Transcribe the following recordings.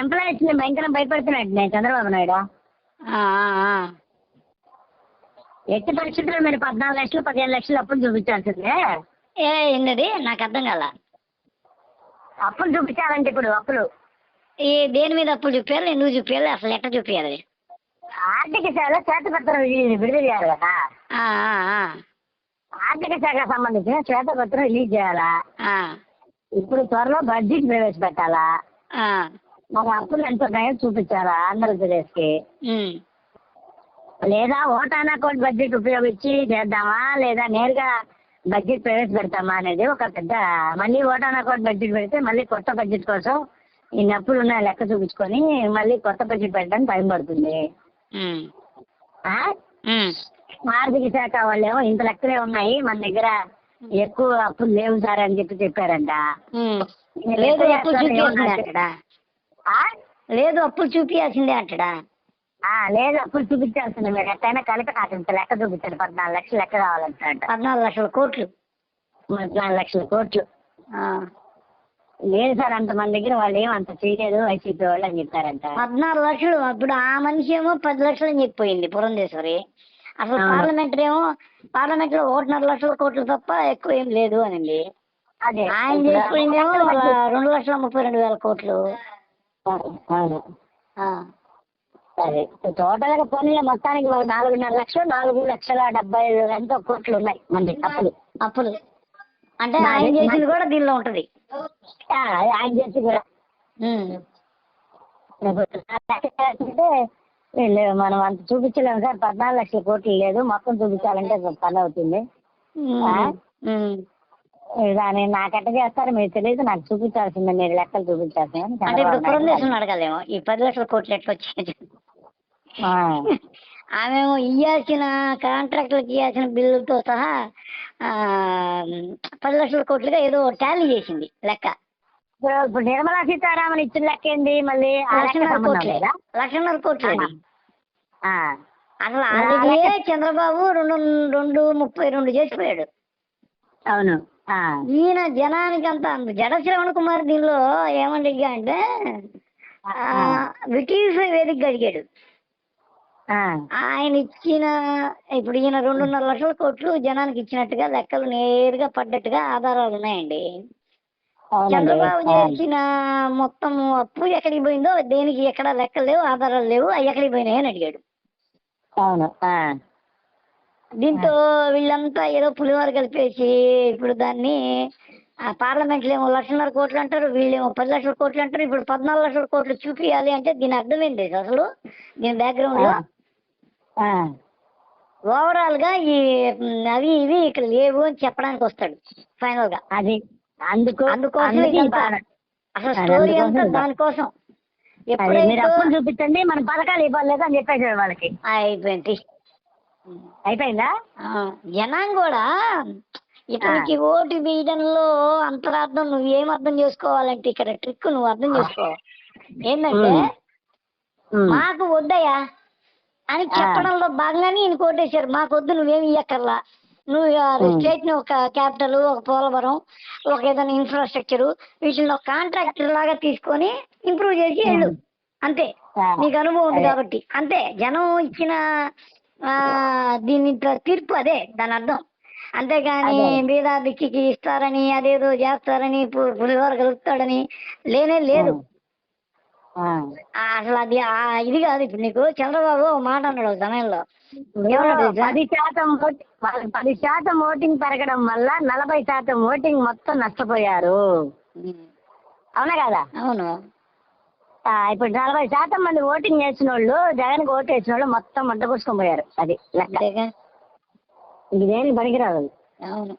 ఎంప్లాయీస్ని భయంకరం భయపెడుతున్నాడు నేను చంద్రబాబు నాయుడు. ఎట్టి పరిస్థితుల్లో మీరు పద్నాలుగు లక్షలు పదిహేను లక్షలు అప్పులు చూపించాల్సిందే? ఏ ఏంటది నాకు అర్థం కాల. అప్పులు చూపించాలంటే ఇప్పుడు అప్పులు. ఈ దేని మీద అప్పులు చూపించాలి ఎందుకు చూపించాలి? అసలు ఎట్లా చూపించాలి? ఆర్థిక శాఖలో శ్వేతపత్రం విడుదల చేయాలి కదా. ఆర్థిక శాఖకు సంబంధించిన శ్వేతపత్రం రిలీజ్ చేయాలా? ఇప్పుడు త్వరలో బడ్జెట్ ప్రవేశపెట్టాలా. మన అప్పులు ఎంత ఉన్నాయో చూపించాలా ఆంధ్రప్రదేశ్కి ఉమ్. లేదా ఓటానా కోడ్ బడ్జెట్ ఉపయోగించి చేద్దామా? లేదా నేరుగా బడ్జెట్ ప్రవేశపెడతామా అనేది ఒక పెద్ద మళ్ళీ ఓటానా కోడ్ బడ్జెట్ పెడితే మళ్ళీ కొత్త బడ్జెట్ కోసం ఈ నప్పులు ఉన్న లెక్క చూపించుకొని మళ్ళీ కొత్త బడ్జెట్ పెట్టడానికి టైం పడుతుంది. ఆర్థిక శాఖ వాళ్ళేమో ఇంత లెక్కలే ఉన్నాయి. మన దగ్గర ఎక్కువ అప్పులు లేవు సార్ అని చెప్పి చెప్పారంట. లేదు లేదు అప్పులు చూపించాల్సిందే అంటడా? ఆ, లేదు అప్పులు చూపించాల్సింది మీరు. ఎట్టయినా కలిపి నాకు ఇంత లెక్క చూపించండి పద్నాలుగు లక్షలు లెక్క కావాలంట. పద్నాలుగు లక్షల కోట్లు. పద్నాలుగు లక్షల కోట్లు. ఆ. లేదు సార్ అంత మన దగ్గర వాళ్ళు ఏం అంత చేయలేదు. వైసీపీ వాళ్ళు అని చెప్పారంట. పద్నాలుగు లక్షలు ఇప్పుడు ఆ మనిషి ఏమో పది లక్షలు అని చెప్పిపోయింది పురంధేశ్వరి. అసలు అవును. పార్లమెంటరీ ఏమో పార్లమెంట్లో ఒకటిన్నర లక్షల కోట్లు తప్ప ఎక్కువ ఏం లేదు అదే. ఆయన చేసుకునేమో రెండు లక్షల ముప్పై రెండు వేల కోట్లు. అవును. సరే టోటల్గా పోనీ మొత్తానికి ఒక నాలుగున్నర లక్షలు నాలుగు లక్షల డెబ్బై ఎంతో కోట్లు ఉన్నాయి మంది అప్పులు. అప్పులు. అంటే ఆయన చేసింది కూడా దీనిలో ఉంటది. ఆయన చేసి కూడా. మనం అంత చూపించలేము సార్ పద్నాలుగు లక్షల కోట్లు లేదు మొత్తం చూపించాలంటే పని అవుతుంది. దాన్ని నాకెట్ట చేస్తారు మీకు తెలియదు నాకు చూపించాల్సిందే మీరు లెక్కలు చూపించాల్సిందే అంటే ఇప్పుడు అడగాలేమో ఈ పది లక్షల కోట్లు ఎట్లా వచ్చాయి ఆ. ఆమెమో ఇయ్యాల్సిన కాంట్రాక్టులకు ఇయ్యాల్సిన బిల్లులతో సహా పది లక్షల కోట్లుగా ఏదో టాలీ చేసింది లెక్క ఇప్పుడు నిర్మలా సీతారామన్ ఇచ్చిన లెక్క ఏంది మళ్ళీ లక్షన్నర కోట్లే? లక్షన్నర కోట్లు. అసలు ఆల్రెడీ చంద్రబాబు రెండు రెండు ముప్పై రెండు చేసిపోయాడు అవును. ఈయన జనానికి అంత జడ శ్రవణ్ కుమార్ దీనిలో ఏమడిగా అంటే ఆ, బ్రిటిష్ వేదిక అడిగాడు. ఆయన ఇచ్చిన ఇప్పుడు ఈయన రెండున్నర లక్షల కోట్లు జనానికి ఇచ్చినట్టుగా లెక్కలు నేరుగా పడ్డట్టుగా ఆధారాలు ఉన్నాయండి. చంద్రబాబు. చేసిన మొత్తం అప్పు ఎక్కడికి పోయిందో దేనికి ఎక్కడ లెక్కలు లేవు ఆధారాలు లేవు అవి ఎక్కడికి పోయినాయి అని అడిగాడు అవును. దీంతో వీళ్ళంతా ఏదో పులిహోర కలిపేసి ఇప్పుడు దాన్ని ఆ పార్లమెంట్లో ఏమో లక్షన్నర కోట్లు అంటారు వీళ్ళేమో పది లక్షల కోట్లు అంటారు ఇప్పుడు పద్నాలుగు లక్షల కోట్లు చూపియాలి అంటే దీని అర్థం ఏంటి అసలు? దీని బ్యాక్గ్రౌండ్లో? ఆ. ఓవరాల్గా ఈ అవి ఇవి ఇక్కడ లేవు అని చెప్పడానికి వస్తాడు ఫైనల్గా అది అందుకు అందుకోసం. అసలు స్టోరీ అంతా. దానికోసం. చూపించండి మన పథకాలు ఇవ్వలేదు అని చెప్పేసాడు వాళ్ళకి. అయిపోయింది. అయిపోయిందా? జనం కూడా. ఇతనికి ఓటు వేయడంలో అంతరార్థం నువ్వు ఏం అర్థం చేసుకోవాలంటే ఇక్కడ ట్రిక్ నువ్వు అర్థం చేసుకో. ఏంటంటే. మాకు వద్దయ్యా అని చెప్పడంలో భాగంగానే ఈయన కోటేశారు. మాకు వద్దు నువ్వేమి ఇయ్యక్కర్లా. నువ్వు స్టేట్ని ఒక క్యాపిటల్ ఒక పోలవరం ఒక ఏదైనా ఇన్ఫ్రాస్ట్రక్చర్ వీటిని ఒక కాంట్రాక్టర్ లాగా తీసుకొని ఇంప్రూవ్ చేసి వెళ్ళు. అంతే. నీకు అనుభవం ఉంది. కాబట్టి. అంతే. జనం ఇచ్చిన దీని తీర్పు అదే దాని అర్థం. అంతేగాని అదే. బీదాబిక్కి ఇస్తారని అదేదో చేస్తారని పులిహోర కలుపుతాడని లేనే లేదు. అసలు అది ఇది కాదు. ఇప్పుడు నీకు చంద్రబాబు మాట అన్నాడు ఒక సమయంలో? పది శాతం పది శాతం ఓటింగ్ పెరగడం వల్ల నలభై శాతం ఓటింగ్ మొత్తం నష్టపోయారు. అవునా కదా? అవును. ఇప్పుడు నలభై శాతం మంది ఓటింగ్ చేసిన వాళ్ళు జగన్ ఓటు వేసిన వాళ్ళు మొత్తం మంట కూర్చుకొని పోయారు అది లెక్క అంతేగా ఇది దేనికి పనికిరాదు. అవును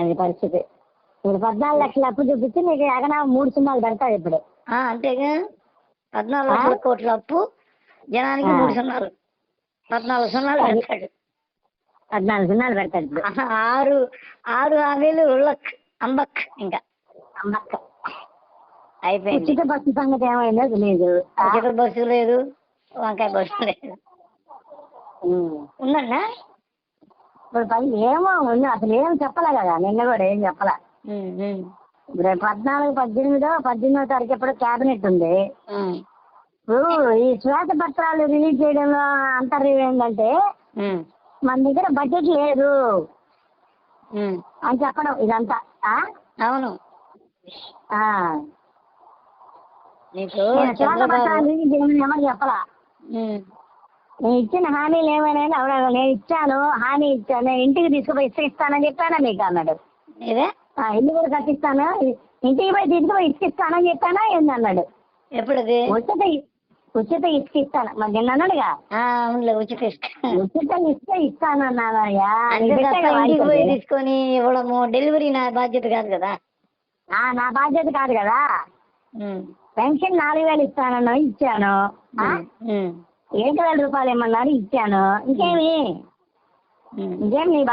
అది పరిస్థితి ఇప్పుడు పద్నాలుగు లక్షల అప్పు చూపించి నీకు ఎగనా మూడు సున్నాలు పెడతాడు ఇప్పుడు అంతేగా పద్నాలుగు? లక్షల కోట్ల అప్పు జనానికి. మూడు సున్నాలు పద్నాలుగు సున్నాలు. పెడతాడు పద్నాలుగు సున్నాలు పెడతాడు ఆరు ఆరు హామీలు అంబక్ ఇంకా అమ్మక్క. అయిపోయింది. ఉచిత బస్సు సంగతి ఏమైందో తెలియదు ఉచిత బస్సు లేదు వంకాయ బస్సు లేదు. ఉందన్నా? ఇప్పుడు పని ఏమో ఉంది అసలు ఏం చెప్పలే కదా నిన్న కూడా ఏం చెప్పలే. రేపు పద్నాలుగు పద్దెనిమిదో పద్దెనిమిదో తారీఖు ఎప్పుడో క్యాబినెట్ ఉంది. ఇప్పుడు ఈ శ్వేతపత్రాలు రిలీజ్ చేయడంలో అంతర్యం ఏంటంటే మన దగ్గర బడ్జెట్ లేదు. అని చెప్పడం ఇదంతా? అవును. నీకు ఎవరు చెప్పలా? నేను ఇచ్చిన హామీలు ఏమైనా ఎవడ నేను ఇచ్చాను హామీ ఇచ్చాను నేను ఇంటికి తీసుకుపోయి ఇసుక ఇస్తానని చెప్పానా మీకు అన్నాడు. ఇదే ఇల్లు కూడా కట్టిస్తాను? ఇంటికి పోయి తీసుకుపోయి ఇసుక ఇస్తానని చెప్పానా ఏంది అన్నాడు. ఎప్పుడది? ఉచిత ఉచిత ఇసుక ఇస్తాను. మరి నిన్న అన్నాడుగా? ఉచిత ఇసుక. ఉచిత ఇసుక పోయి వాయిస్ తీసుకొని ఇవ్వడము డెలివరీ నా బాధ్యత కాదు కదా. ఆ, నా బాధ్యత కాదు కదా? పెన్షన్ నాలుగు వేలు ఇస్తానన్నా ఇచ్చాను. ఏడు వేల రూపాయలు ఇమ్మన్నారు ఇచ్చాను. ఇంకేమి? ఉమ్, ఇంకేం నీ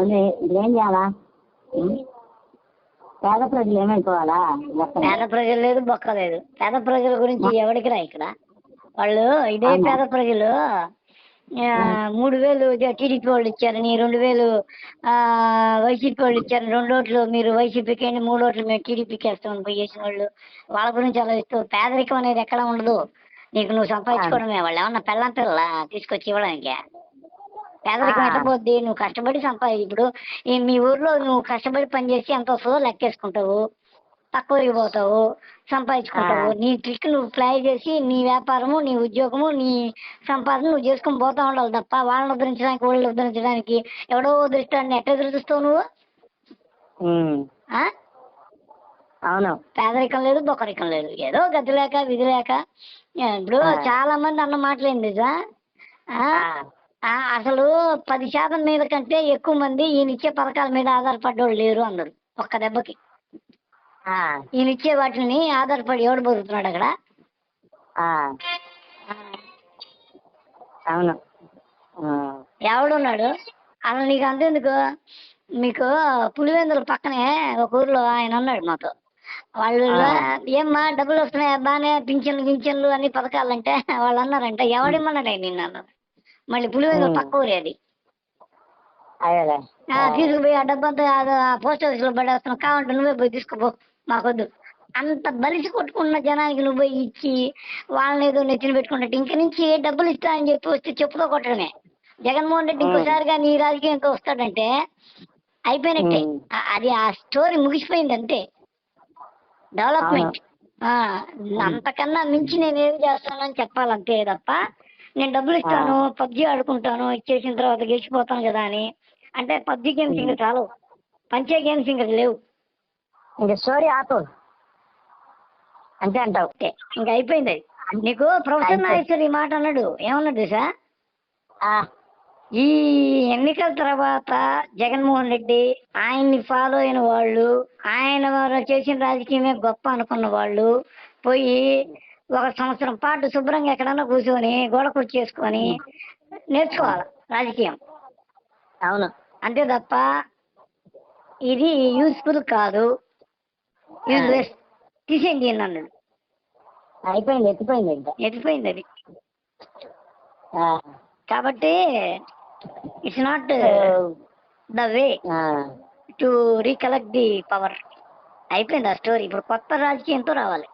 ఉంది. ఇదేం చేయాలా? పేద ప్రజలు ఏమైపోవాలా. పేద ప్రజలు లేదు బొక్క లేదు. పేద ప్రజల గురించి ఎవరికి రా ఇక్కడ? వాళ్ళు ఇదే? పేద ప్రజలు. మూడు వేలు టీడీపీ వాళ్ళు ఇచ్చారని రెండు వేలు ఆ, వైసీపీ వాళ్ళు ఇచ్చారని రెండు ఓట్లు మీరు వైసీపీకి వేయండి మూడు ఓట్లు మేము టీడీపీకి వేస్తామని పోయి వేసిన వాళ్ళు. వాళ్ళ గురించి అలా ఇస్తూ పేదరికం అనేది ఎక్కడ ఉండదు. నీకు నువ్వు సంపాదించుకోవడమే. వాళ్ళు ఏమన్నా పెళ్ళం పిల్ల తీసుకొచ్చి ఇవ్వడానికి? పేదరికం ఆ. ఎట్ట పోద్ది నువ్వు కష్టపడి సంపాది ఇప్పుడు ఈ మీ ఊర్లో నువ్వు కష్టపడి పని చేసి ఎంత వస్తుందో లెక్కేసుకుంటావు. తక్కువ ఊరికి పోతావు సంపాదించుకుంటావు. నీ ట్రిక్ నువ్వు ప్లై చేసి నీ వ్యాపారము నీ ఉద్యోగము నీ సంపాదన నువ్వు చేసుకొని పోతా ఉండాలి తప్ప వాళ్ళని ఉద్ధరించడానికి వాళ్ళని ఉద్ధరించడానికి ఎవడో ఉద్ధరిస్తాడని ఎట్ట ఎదురుస్తావు నువ్వు? అవును పేదరికం లేదు బొక్కరికం లేదు ఏదో గతి లేక విధి లేక ఇప్పుడు. చాలా మంది అన్న మాటలేంది నిజా? ఆ ఆ. ఆ, అసలు పది శాతం మీద కంటే ఎక్కువ మంది ఈయన ఇచ్చే పథకాల మీద ఆధారపడ్డోళ్ళు లేరు అందరు ఒక్క దెబ్బకి ఆ. ఈయన ఇచ్చే వాటిని ఆధారపడి ఎవడు బతుకుతున్నాడు అక్కడ. అవును. ఎవడున్నాడు? అసలు నీకు అంతెందుకు? మీకు పులివెందుల పక్కనే ఒక ఊర్లో ఆయన ఉన్నాడు మాతో. వాళ్ళు. ఏమ్మా డబ్బులు వస్తున్నాయి? బానే పింఛన్లు గింఛన్లు అన్ని పథకాలంటే వాళ్ళు అన్నారంట. ఎవడేమన్నాడు నిన్ను మళ్ళీ పులివెందుల. పక్క ఊరే అది. తీసుకుపోయి ఆ డబ్బంతా పోస్ట్ ఆఫీస్లో పడేస్తున్నావు. కావాలంటే నువ్వే పోయి తీసుకుపో. మాకొద్దు. అంత బలిసి కొట్టుకున్న జనానికి నువ్వు ఇచ్చి వాళ్ళని ఏదో నెత్తిన పెట్టుకున్నట్టు ఇంక నుంచి ఏ డబ్బులు ఇస్తా అని చెప్పి వస్తే చెప్పుతో కొట్టడమే. జగన్మోహన్ రెడ్డి. ఇంకోసారిగా నీ రాజకీయంతో వస్తాడంటే అయిపోయినట్టే. అది ఆ స్టోరీ ముగిసిపోయింది అంతే. డెవలప్మెంట్. ఆ, అంతకన్నా మించి నేను ఏం చేస్తానని చెప్పాలంతే తప్ప నేను డబ్బులు ఇస్తాను పబ్జి ఆడుకుంటాను ఇచ్చేసిన తర్వాత గెలిచిపోతాను కదా అని. అంటే పబ్జి గేమ్స్ ఇంకా చాలు పంచే గేమ్స్ ఇంకా లేవు. ఇంక స్టోరీ ఆపు. అంతే అంటావు. అంతే ఇంకా అయిపోయింది. అది నీకు ప్రొఫెసర్. నాగేశ్వర్ ఈ మాట అన్నాడు. ఏమన్నాడు సార్. ఈ ఎన్నికల తర్వాత జగన్మోహన్ రెడ్డి ఆయన్ని ఫాలో అయిన వాళ్ళు ఆయన వారు చేసిన రాజకీయమే గొప్ప అనుకున్న వాళ్ళు పోయి ఒక సంవత్సరం పాటు శుభ్రంగా ఎక్కడన్నా కూర్చొని గోడ కుర్చేసుకొని నేర్చుకోవాలి రాజకీయం. అవును. అంతే తప్ప ఇది యూస్ఫుల్ కాదు. తీసేయండి అన్నాడు అయిపోయింది ఎత్తిపోయింది ఇంకా. ఎత్తిపోయింది అది. కాబట్టి it's not the way. To recollect the power అయిపోయింది ఆ స్టోరీ ఇప్పుడు కొత్త రాజకీయంతో రావాలి.